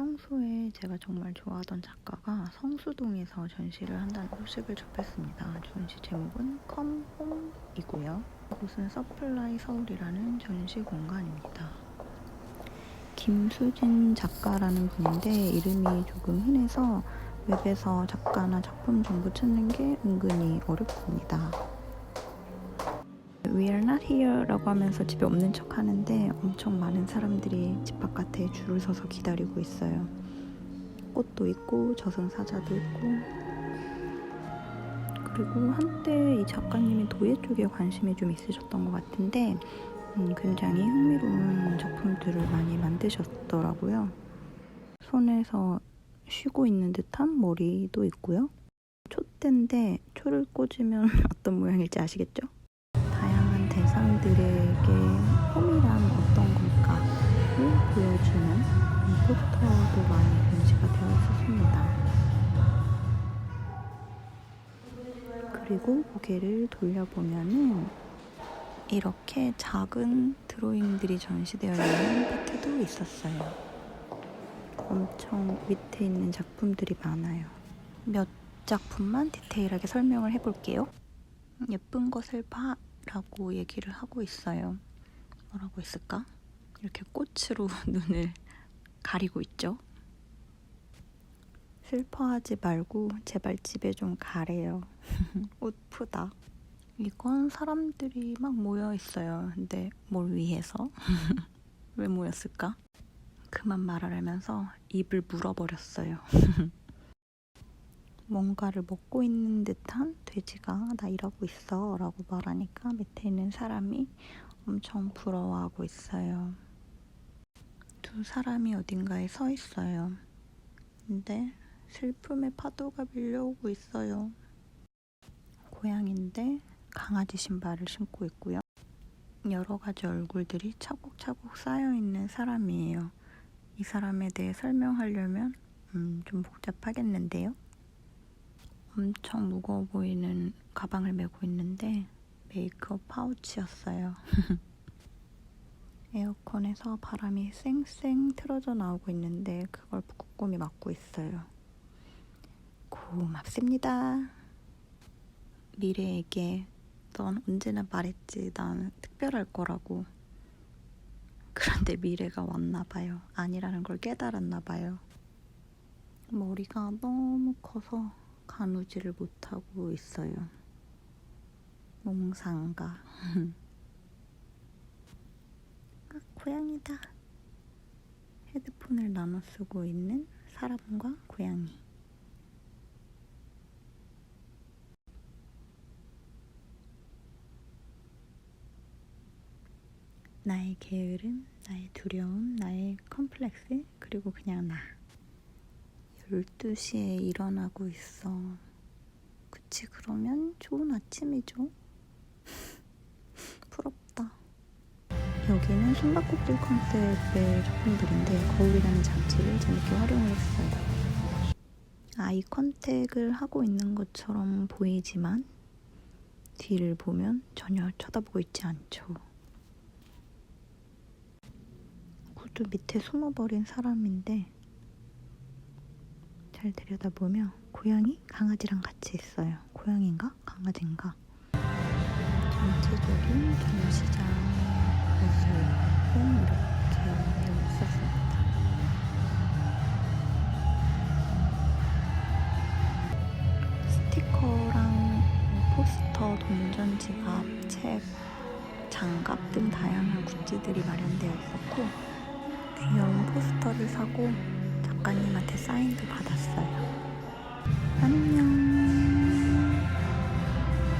평소에 제가 정말 좋아하던 작가가 성수동에서 전시를 한다는 소식을 접했습니다. 전시 제목은 컴홈이고요. 이곳은 서플라이 서울이라는 전시 공간입니다. 김수진 작가라는 분인데 이름이 조금 흔해서 웹에서 작가나 작품 정보 찾는 게 은근히 어렵습니다. We are not here라고 하면서 집에 없는 척 하는데 엄청 많은 사람들이 집 바깥에 줄을 서서 기다리고 있어요. 꽃도 있고 저승사자도 있고 그리고 한때 이 작가님이 도예 쪽에 관심이 좀 있으셨던 것 같은데 음, 굉장히 흥미로운 작품들을 많이 만드셨더라고요. 손에서 쉬고 있는 듯한 머리도 있고요. 촛대인데 초를 꽂으면 어떤 모양일지 아시겠죠? 대상들에게 홈이란 어떤 걸까를 보여주는 포스터도 많이 전시가 되어 있었습니다. 그리고 고개를 돌려보면은 이렇게 작은 드로잉들이 전시되어 있는 파트도 있었어요. 엄청 밑에 있는 작품들이 많아요. 몇 작품만 디테일하게 설명을 해볼게요. 예쁜 것을 봐 라고 얘기를 하고 있어요. 뭐라고 했을까? 이렇게 꽃으로 눈을 가리고 있죠. 슬퍼하지 말고 제발 집에 좀 가래요. 옷 푸다. 이건 사람들이 막 모여 있어요. 근데 뭘 위해서? 왜 모였을까? 그만 말하려면서 입을 물어버렸어요. 뭔가를 먹고 있는 듯한 돼지가 나 이러고 있어 라고 말하니까 밑에 있는 사람이 엄청 부러워하고 있어요. 두 사람이 어딘가에 서 있어요. 근데 슬픔의 파도가 밀려오고 있어요. 고양인데 강아지 신발을 신고 있고요. 여러 가지 얼굴들이 차곡차곡 쌓여 있는 사람이에요. 이 사람에 대해 설명하려면 음, 좀 복잡하겠는데요. 엄청 무거워 보이는 가방을 메고 있는데 메이크업 파우치였어요. 에어컨에서 바람이 쌩쌩 틀어져 나오고 있는데 그걸 꾹꾹이 막고 있어요. 고맙습니다. 미래에게 넌 언제나 말했지 난 특별할 거라고. 그런데 미래가 왔나 봐요. 아니라는 걸 깨달았나 봐요. 머리가 너무 커서 가누지를 못하고 있어요. 몽상가. 아, 고양이다. 헤드폰을 나눠 쓰고 있는 사람과 고양이. 나의 게으름, 나의 두려움, 나의 컴플렉스, 그리고 그냥 나. 12시에 일어나고 있어. 그치, 그러면 좋은 아침이죠. 부럽다. 여기는 숨바꼭질 컨셉의 작품들인데 거울이라는 장치를 재밌게 활용을 했어요. 아이 컨택을 하고 있는 것처럼 보이지만 뒤를 보면 전혀 쳐다보고 있지 않죠. 구두 밑에 숨어버린 사람인데 잘 들여다보면 고양이, 강아지랑 같이 있어요. 고양인가? 강아지인가? 전체적인 전시장의 모습은 이렇게 있었습니다. 스티커랑 포스터, 동전 지갑, 책, 장갑 등 다양한 굿즈들이 마련되어 있었고 귀여운 포스터를 사고 작가님한테 사인도 받았어요. 안녕.